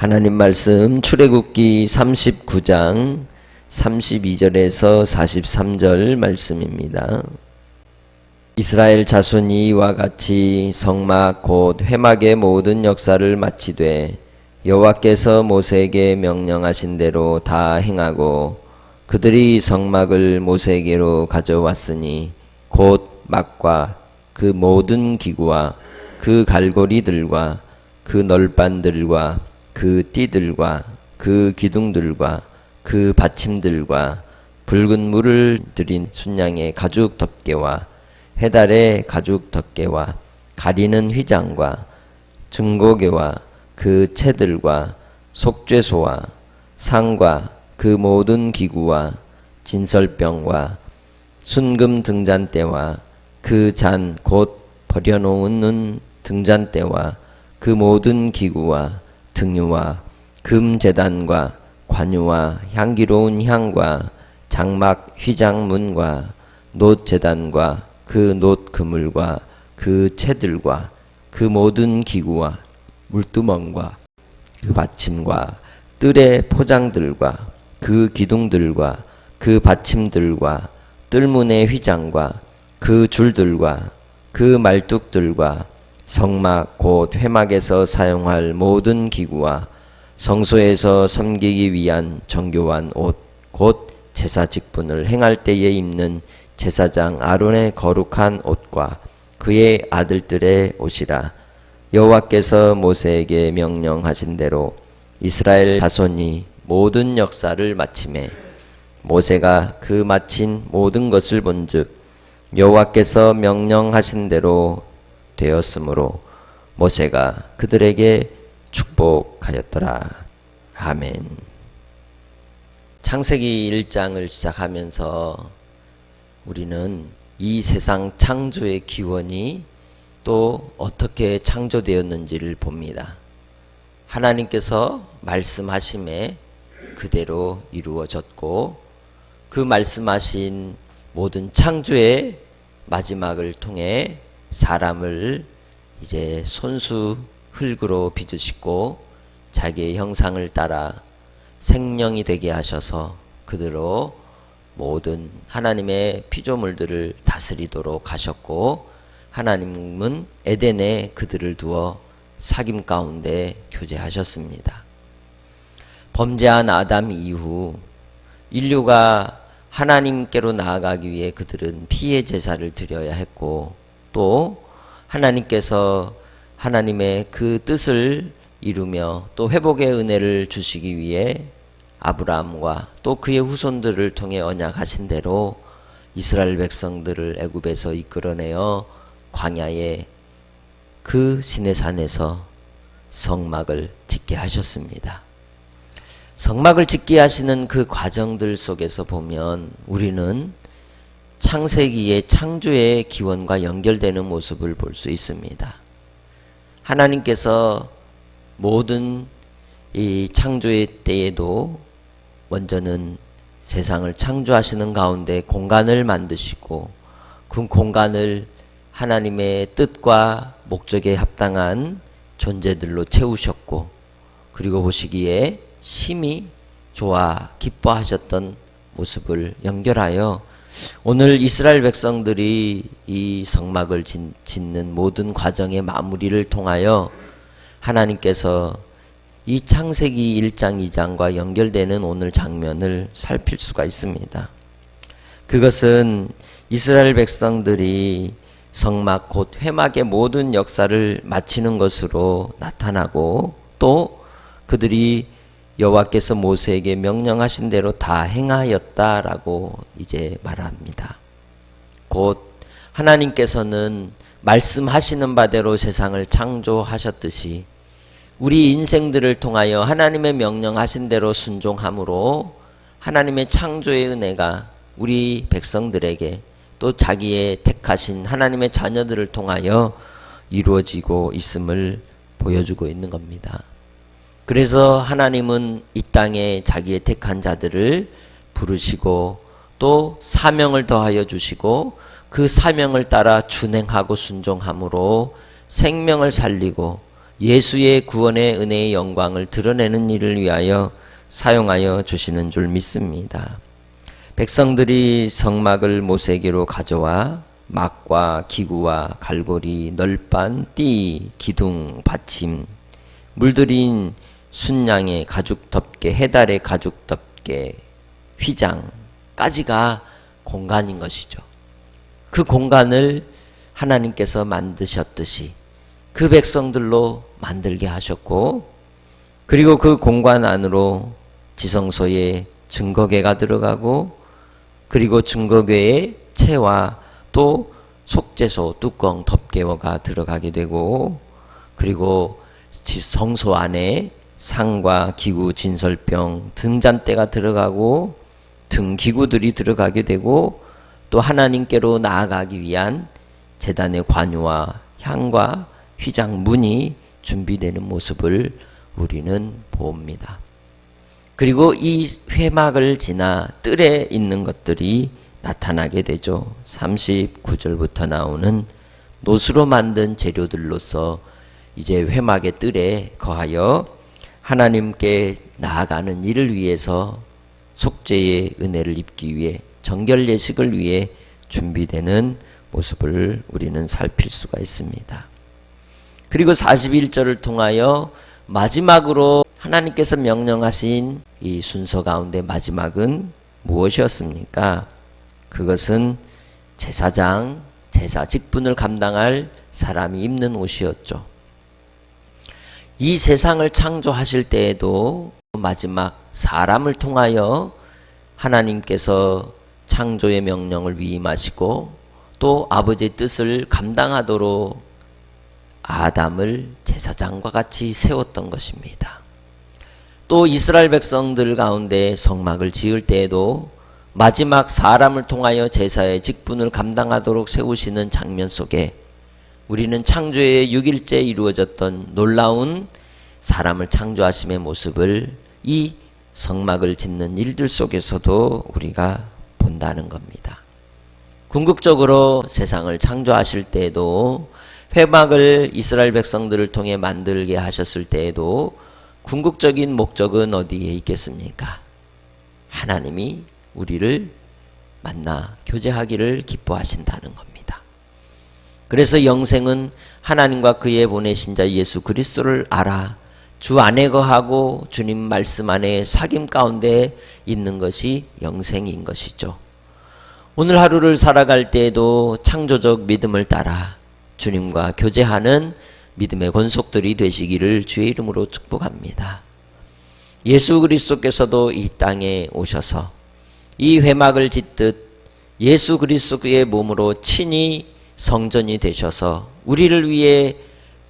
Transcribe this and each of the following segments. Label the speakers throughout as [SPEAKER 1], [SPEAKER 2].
[SPEAKER 1] 하나님 말씀 출애굽기 39장 32절에서 43절 말씀입니다. 이스라엘 자손이 이와 같이 성막 곧 회막의 모든 역사를 마치되 여호와께서 모세에게 명령하신 대로 다 행하고 그들이 성막을 모세에게로 가져왔으니 곧 막과 그 모든 기구와 그 갈고리들과 그 널반들과 그 띠들과 그 기둥들과 그 받침들과 붉은 물을 들인 순양의 가죽 덮개와 해달의 가죽 덮개와 가리는 휘장과 증고개와 그 채들과 속죄소와 상과 그 모든 기구와 진설병과 순금 등잔대와 그 잔 곧 버려놓는 등잔대와 그 모든 기구와 등유와 금 제단과 관유와 향기로운 향과 장막 휘장문과 놋 제단과 그놋 그물과 그 채들과 그 모든 기구와 물두멍과 그 받침과 뜰의 포장들과 그 기둥들과 그 받침들과 뜰문의 휘장과 그 줄들과 그 말뚝들과 성막 곧 회막에서 사용할 모든 기구와 성소에서 섬기기 위한 정교한 옷 곧 제사 직분을 행할 때에 입는 제사장 아론의 거룩한 옷과 그의 아들들의 옷이라. 여호와께서 모세에게 명령하신 대로 이스라엘 자손이 모든 역사를 마침에 모세가 그 마친 모든 것을 본즉 여호와께서 명령하신 대로 되었으므로 모세가 그들에게 축복하였더라. 아멘. 창세기 1장을 시작하면서 우리는 이 세상 창조의 기원이 또 어떻게 창조되었는지를 봅니다. 하나님께서 말씀하심에 그대로 이루어졌고 그 말씀하신 모든 창조의 마지막을 통해 사람을 이제 손수 흙으로 빚으시고 자기의 형상을 따라 생명이 되게 하셔서 그대로 모든 하나님의 피조물들을 다스리도록 하셨고 하나님은 에덴에 그들을 두어 사귐 가운데 교제하셨습니다. 범죄한 아담 이후 인류가 하나님께로 나아가기 위해 그들은 피해 제사를 드려야 했고 또 하나님께서 하나님의 그 뜻을 이루며 또 회복의 은혜를 주시기 위해 아브라함과 또 그의 후손들을 통해 언약하신 대로 이스라엘 백성들을 애굽에서 이끌어내어 광야에 그 시내산에서 성막을 짓게 하셨습니다. 성막을 짓게 하시는 그 과정들 속에서 보면 우리는 창세기의 창조의 기원과 연결되는 모습을 볼 수 있습니다. 하나님께서 모든 이 창조의 때에도 먼저는 세상을 창조하시는 가운데 공간을 만드시고 그 공간을 하나님의 뜻과 목적에 합당한 존재들로 채우셨고 그리고 보시기에 심히 좋아 기뻐하셨던 모습을 연결하여 오늘 이스라엘 백성들이 이 성막을 짓는 모든 과정의 마무리를 통하여 하나님께서 이 창세기 1장 2장과 연결되는 오늘 장면을 살필 수가 있습니다. 그것은 이스라엘 백성들이 성막 곧 회막의 모든 역사를 마치는 것으로 나타나고 또 그들이 여호와께서 모세에게 명령하신 대로 다 행하였다라고 이제 말합니다. 곧 하나님께서는 말씀하시는 바대로 세상을 창조하셨듯이 우리 인생들을 통하여 하나님의 명령하신 대로 순종함으로 하나님의 창조의 은혜가 우리 백성들에게 또 자기의 택하신 하나님의 자녀들을 통하여 이루어지고 있음을 보여주고 있는 겁니다. 그래서 하나님은 이 땅에 자기의 택한 자들을 부르시고 또 사명을 더하여 주시고 그 사명을 따라 준행하고 순종함으로 생명을 살리고 예수의 구원의 은혜의 영광을 드러내는 일을 위하여 사용하여 주시는 줄 믿습니다. 백성들이 성막을 모세기로 가져와 막과 기구와 갈고리, 널반, 띠, 기둥, 받침, 물들인 순양의 가죽 덮개, 해달의 가죽 덮개, 휘장까지가 공간인 것이죠. 그 공간을 하나님께서 만드셨듯이 그 백성들로 만들게 하셨고 그리고 그 공간 안으로 지성소에 증거궤가 들어가고 그리고 증거궤에 채와 또 속죄소 뚜껑 덮개가 들어가게 되고 그리고 성소 안에 상과 기구 진설병 등잔대가 들어가고 등 기구들이 들어가게 되고 또 하나님께로 나아가기 위한 재단의 관유와 향과 휘장 문이 준비되는 모습을 우리는 봅니다. 그리고 이 회막을 지나 뜰에 있는 것들이 나타나게 되죠. 39절부터 나오는 노수로 만든 재료들로서 이제 회막의 뜰에 거하여 하나님께 나아가는 일을 위해서 속죄의 은혜를 입기 위해 정결 예식을 위해 준비되는 모습을 우리는 살필 수가 있습니다. 그리고 41절을 통하여 마지막으로 하나님께서 명령하신 이 순서 가운데 마지막은 무엇이었습니까? 그것은 제사장, 제사 직분을 감당할 사람이 입는 옷이었죠. 이 세상을 창조하실 때에도 마지막 사람을 통하여 하나님께서 창조의 명령을 위임하시고 또 아버지의 뜻을 감당하도록 아담을 제사장과 같이 세웠던 것입니다. 또 이스라엘 백성들 가운데 성막을 지을 때에도 마지막 사람을 통하여 제사의 직분을 감당하도록 세우시는 장면 속에 우리는 창조의 6일째 이루어졌던 놀라운 사람을 창조하심의 모습을 이 성막을 짓는 일들 속에서도 우리가 본다는 겁니다. 궁극적으로 세상을 창조하실 때에도 회막을 이스라엘 백성들을 통해 만들게 하셨을 때에도 궁극적인 목적은 어디에 있겠습니까? 하나님이 우리를 만나 교제하기를 기뻐하신다는 겁니다. 그래서 영생은 하나님과 그의 보내신 자 예수 그리스도를 알아 주 안에 거하고 주님 말씀 안에 사귐 가운데 있는 것이 영생인 것이죠. 오늘 하루를 살아갈 때에도 창조적 믿음을 따라 주님과 교제하는 믿음의 권속들이 되시기를 주의 이름으로 축복합니다. 예수 그리스도께서도 이 땅에 오셔서 이 회막을 짓듯 예수 그리스도의 몸으로 친히 성전이 되셔서 우리를 위해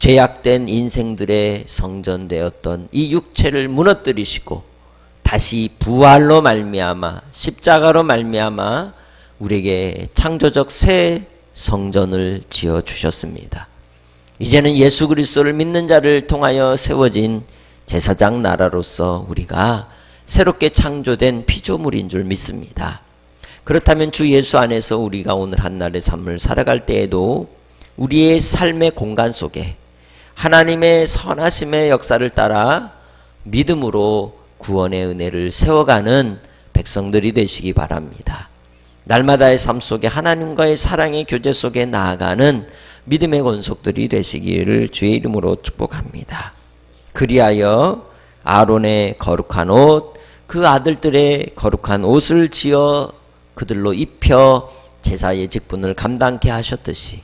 [SPEAKER 1] 죄악된 인생들의 성전 되었던 이 육체를 무너뜨리시고 다시 부활로 말미암아 십자가로 말미암아 우리에게 창조적 새 성전을 지어 주셨습니다. 이제는 예수 그리스도를 믿는 자를 통하여 세워진 제사장 나라로서 우리가 새롭게 창조된 피조물인 줄 믿습니다. 그렇다면 주 예수 안에서 우리가 오늘 한날의 삶을 살아갈 때에도 우리의 삶의 공간 속에 하나님의 선하심의 역사를 따라 믿음으로 구원의 은혜를 세워가는 백성들이 되시기 바랍니다. 날마다의 삶 속에 하나님과의 사랑의 교제 속에 나아가는 믿음의 권속들이 되시기를 주의 이름으로 축복합니다. 그리하여 아론의 거룩한 옷, 그 아들들의 거룩한 옷을 지어 그들로 입혀 제사의 직분을 감당케 하셨듯이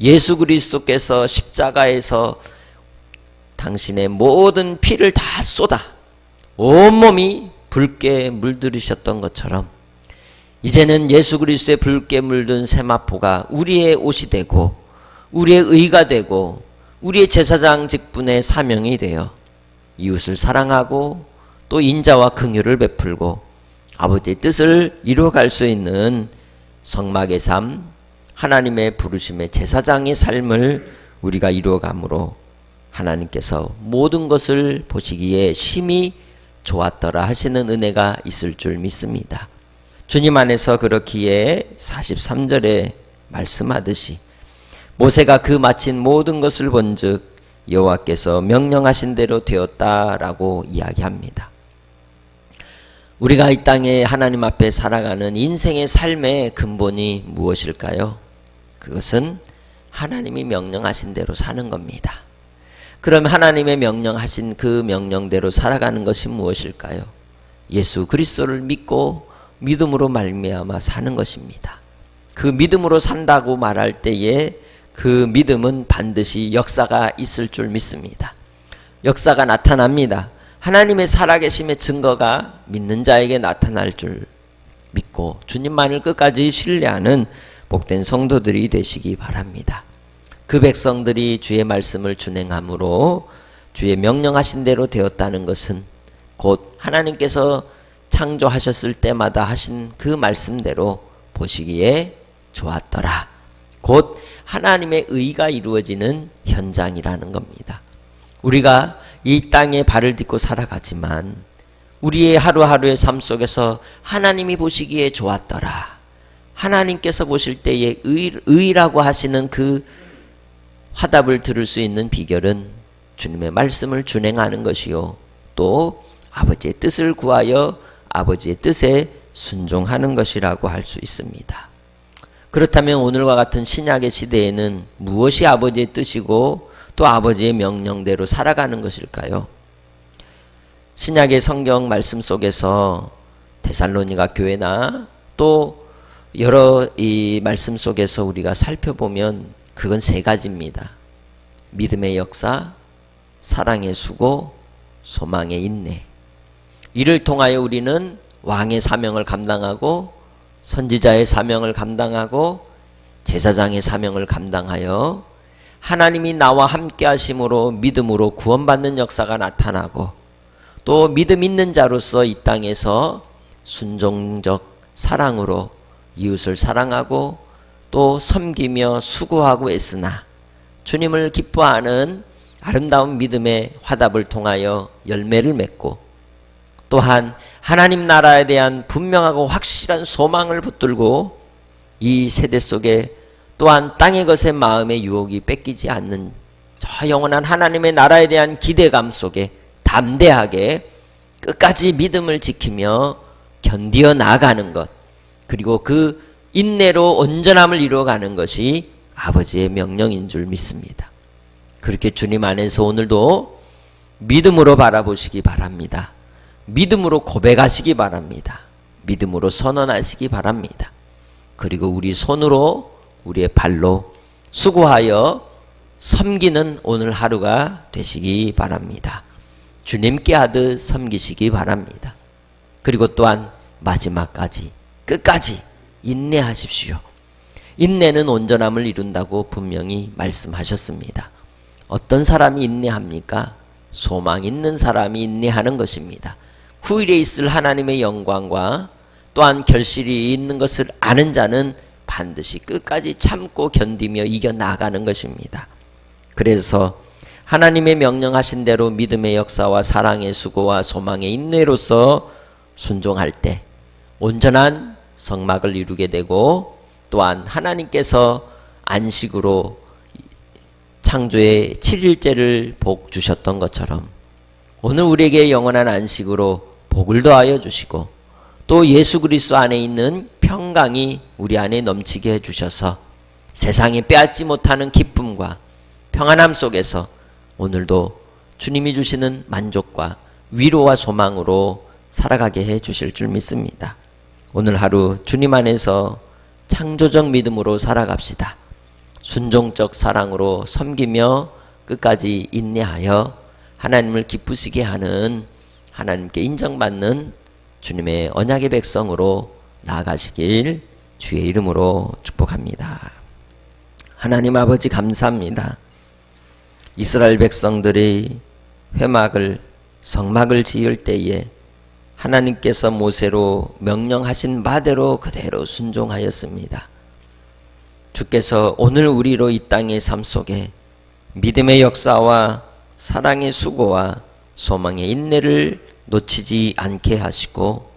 [SPEAKER 1] 예수 그리스도께서 십자가에서 당신의 모든 피를 다 쏟아 온몸이 붉게 물들이셨던 것처럼 이제는 예수 그리스도의 붉게 물든 세마포가 우리의 옷이 되고 우리의 의가 되고 우리의 제사장 직분의 사명이 되어 이웃을 사랑하고 또 인자와 긍휼을 베풀고 아버지의 뜻을 이루어갈 수 있는 성막의 삶, 하나님의 부르심의 제사장의 삶을 우리가 이루어감으로 하나님께서 모든 것을 보시기에 심히 좋았더라 하시는 은혜가 있을 줄 믿습니다. 주님 안에서 그렇기에 43절에 말씀하듯이 모세가 그 마친 모든 것을 본즉 여호와께서 명령하신 대로 되었다라고 이야기합니다. 우리가 이 땅에 하나님 앞에 살아가는 인생의 삶의 근본이 무엇일까요? 그것은 하나님이 명령하신 대로 사는 겁니다. 그럼 하나님의 명령하신 그 명령대로 살아가는 것이 무엇일까요? 예수 그리스도를 믿고 믿음으로 말미암아 사는 것입니다. 그 믿음으로 산다고 말할 때에 그 믿음은 반드시 역사가 있을 줄 믿습니다. 역사가 나타납니다. 하나님의 살아계심의 증거가 믿는 자에게 나타날 줄 믿고 주님만을 끝까지 신뢰하는 복된 성도들이 되시기 바랍니다. 그 백성들이 주의 말씀을 준행함으로 주의 명령하신 대로 되었다는 것은 곧 하나님께서 창조하셨을 때마다 하신 그 말씀대로 보시기에 좋았더라. 곧 하나님의 의가 이루어지는 현장이라는 겁니다. 우리가 이 땅에 발을 딛고 살아가지만 우리의 하루하루의 삶 속에서 하나님이 보시기에 좋았더라. 하나님께서 보실 때에 의, 의라고 하시는 그 화답을 들을 수 있는 비결은 주님의 말씀을 준행하는 것이요. 또 아버지의 뜻을 구하여 아버지의 뜻에 순종하는 것이라고 할 수 있습니다. 그렇다면 오늘과 같은 신약의 시대에는 무엇이 아버지의 뜻이고 또 아버지의 명령대로 살아가는 것일까요? 신약의 성경 말씀 속에서 데살로니가 교회나 또 여러 이 말씀 속에서 우리가 살펴보면 그건 세 가지입니다. 믿음의 역사, 사랑의 수고, 소망의 인내. 이를 통하여 우리는 왕의 사명을 감당하고 선지자의 사명을 감당하고 제사장의 사명을 감당하여 하나님이 나와 함께 하심으로 믿음으로 구원받는 역사가 나타나고 또 믿음 있는 자로서 이 땅에서 순종적 사랑으로 이웃을 사랑하고 또 섬기며 수고하고 애쓰나 주님을 기뻐하는 아름다운 믿음의 화답을 통하여 열매를 맺고 또한 하나님 나라에 대한 분명하고 확실한 소망을 붙들고 이 세대 속에 또한 땅의 것에 마음의 유혹이 뺏기지 않는 저 영원한 하나님의 나라에 대한 기대감 속에 담대하게 끝까지 믿음을 지키며 견디어 나가는 것 그리고 그 인내로 온전함을 이루어가는 것이 아버지의 명령인 줄 믿습니다. 그렇게 주님 안에서 오늘도 믿음으로 바라보시기 바랍니다. 믿음으로 고백하시기 바랍니다. 믿음으로 선언하시기 바랍니다. 그리고 우리 손으로 우리의 발로 수고하여 섬기는 오늘 하루가 되시기 바랍니다. 주님께 하듯 섬기시기 바랍니다. 그리고 또한 마지막까지 끝까지 인내하십시오. 인내는 온전함을 이룬다고 분명히 말씀하셨습니다. 어떤 사람이 인내합니까? 소망 있는 사람이 인내하는 것입니다. 후일에 있을 하나님의 영광과 또한 결실이 있는 것을 아는 자는 반드시 끝까지 참고 견디며 이겨 나가는 것입니다. 그래서 하나님의 명령하신 대로 믿음의 역사와 사랑의 수고와 소망의 인내로서 순종할 때 온전한 성막을 이루게 되고 또한 하나님께서 안식으로 창조의 7일째를 복 주셨던 것처럼 오늘 우리에게 영원한 안식으로 복을 더하여 주시고 또 예수 그리스도 안에 있는 평강이 우리 안에 넘치게 해 주셔서 세상에 빼앗지 못하는 기쁨과 평안함 속에서 오늘도 주님이 주시는 만족과 위로와 소망으로 살아가게 해 주실 줄 믿습니다. 오늘 하루 주님 안에서 창조적 믿음으로 살아갑시다. 순종적 사랑으로 섬기며 끝까지 인내하여 하나님을 기쁘시게 하는 하나님께 인정받는 주님의 언약의 백성으로 나아가시길 주의 이름으로 축복합니다. 하나님 아버지 감사합니다. 이스라엘 백성들이 회막을 성막을 지을 때에 하나님께서 모세로 명령하신 바대로 그대로 순종하였습니다. 주께서 오늘 우리로 이 땅의 삶 속에 믿음의 역사와 사랑의 수고와 소망의 인내를 놓치지 않게 하시고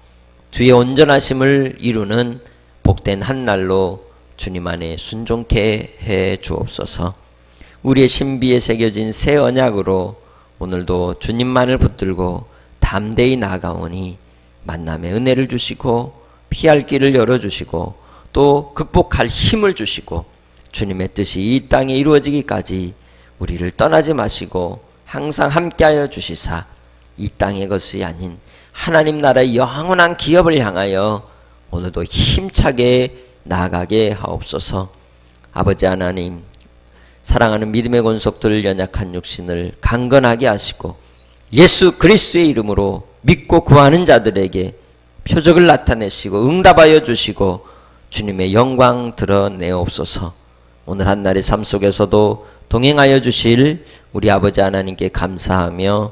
[SPEAKER 1] 주의 온전하심을 이루는 복된 한 날로 주님 안에 순종케 해 주옵소서. 우리의 신비에 새겨진 새 언약으로 오늘도 주님만을 붙들고 담대히 나아가오니 만남의 은혜를 주시고 피할 길을 열어주시고 또 극복할 힘을 주시고 주님의 뜻이 이 땅에 이루어지기까지 우리를 떠나지 마시고 항상 함께하여 주시사 이 땅의 것이 아닌 하나님 나라의 영원한 기업을 향하여 오늘도 힘차게 나아가게 하옵소서 아버지 하나님 사랑하는 믿음의 권속들 연약한 육신을 강건하게 하시고 예수 그리스도의 이름으로 믿고 구하는 자들에게 표적을 나타내시고 응답하여 주시고 주님의 영광 드러내옵소서. 오늘 한 날의 삶 속에서도 동행하여 주실 우리 아버지 하나님께 감사하며